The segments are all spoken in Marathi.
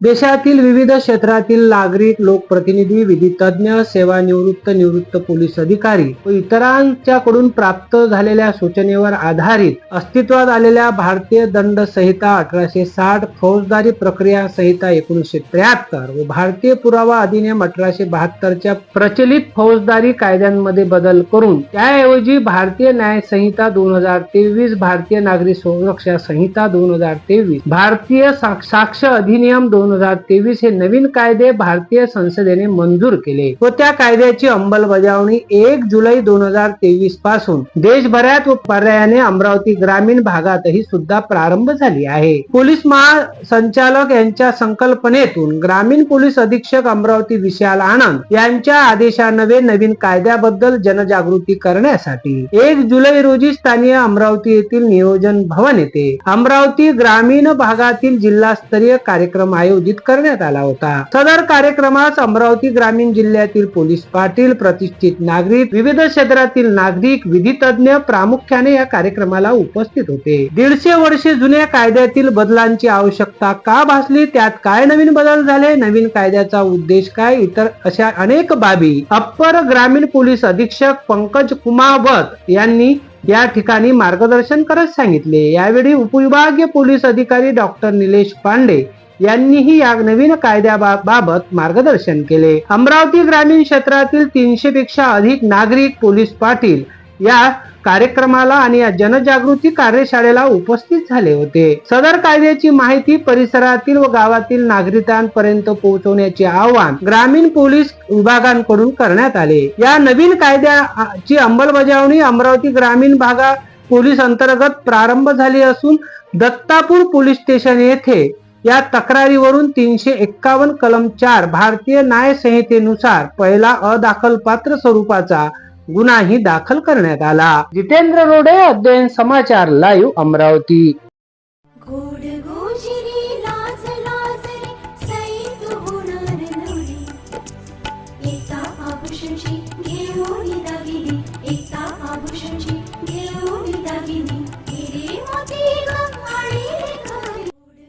देशातील विविध क्षेत्रातील नागरिक लोकप्रतिनिधी विधी तज्ज्ञ सेवानिवृत्त निवृत्त पोलीस अधिकारी व इतरांच्याकडून प्राप्त झालेल्या सूचनेवर आधारित अस्तित्वात आलेल्या भारतीय दंड संहिता अठराशे साठ फौजदारी प्रक्रिया संहिता एकोणीसशे त्र्याहत्तर व भारतीय पुरावा अधिनियम अठराशे बहात्तरच्या प्रचलित फौजदारी कायद्यांमध्ये बदल करून त्याऐवजी भारतीय न्याय संहिता दोन हजार तेवीस भारतीय नागरी सुरक्षा संहिता दोन हजार तेवीस भारतीय साक्ष अधिनियम दोन हजार तेवीस हे नवीन कायदे भारतीय संसदेने मंजूर केले व त्या कायद्याची अंमलबजावणी एक जुलै दोन हजार तेवीसपासून देशभरात व पर्यायाने अमरावती ग्रामीण भागातही सुद्धा प्रारंभ झाली आहे. पोलीस महासंचालक यांच्या संकल्पनेतून ग्रामीण पोलीस अधीक्षक अमरावती विशाल आनंद यांच्या आदेशानवे नवीन कायद्याबद्दल जनजागृती करण्यासाठी एक जुलै रोजी स्थानीय अमरावती येथील नियोजन भवन येथे अमरावती ग्रामीण भागातील जिल्हास्तरीय कार्यक्रम आयोजित आयोजित करण्यात आला होता. सदर कार्यक्रमास अमरावती ग्रामीण जिल्ह्यातील पोलीस पाटील प्रतिष्ठित नागरिक विविध क्षेत्रातील नागरिक विधी तज्ञ प्रामुख्याने या कार्यक्रमाला उपस्थित होते. दीडशे वर्षे जुन्या कायद्यातील बदलांची आवश्यकता का भासली? त्यात काय नवीन बदल झाले? नवीन कायद्याचा उद्देश काय? इतर अशा अनेक बाबी. अप्पर ग्रामीण पोलीस अधीक्षक पंकज कुमावत यांनी या ठिकाणी मार्गदर्शन करत सांगितले. यावेळी उपविभागीय पोलीस अधिकारी डॉक्टर निलेश पांडे यांनीही या नवीन कायद्याबाबत मार्गदर्शन केले. अमरावती ग्रामीण क्षेत्रातील तीनशे पेक्षा अधिक नागरिक पोलीस पाटील या कार्यक्रमाला आणि या जनजागृती कार्यशाळेला उपस्थित झाले होते. सदर कायद्याची माहिती परिसरातील व गावातील नागरिकांपर्यंत पोहोचवण्याचे आवाहन ग्रामीण पोलीस विभागांकडून करण्यात आले. या नवीन कायद्याची अंमलबजावणी अमरावती ग्रामीण भागा पोलीस अंतर्गत प्रारंभ झाली असून दत्तापूर पोलीस स्टेशन येथे या तक्रारीवरून तीनशे एक्कावन्न कलम चार भारतीय न्यायसंहितेनुसार पहिला अदाखलपात्र स्वरूपाचा गुन्हाही दाखल करण्यात आला. जितेंद्र रोडे अध्ययन समाचार लाईव्ह अमरावती.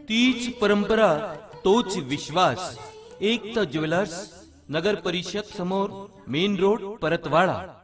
तीच परंपरा तोच विश्वास. एकता ज्वेलर्स नगर परिषद समोर मेन रोड परतवाडा.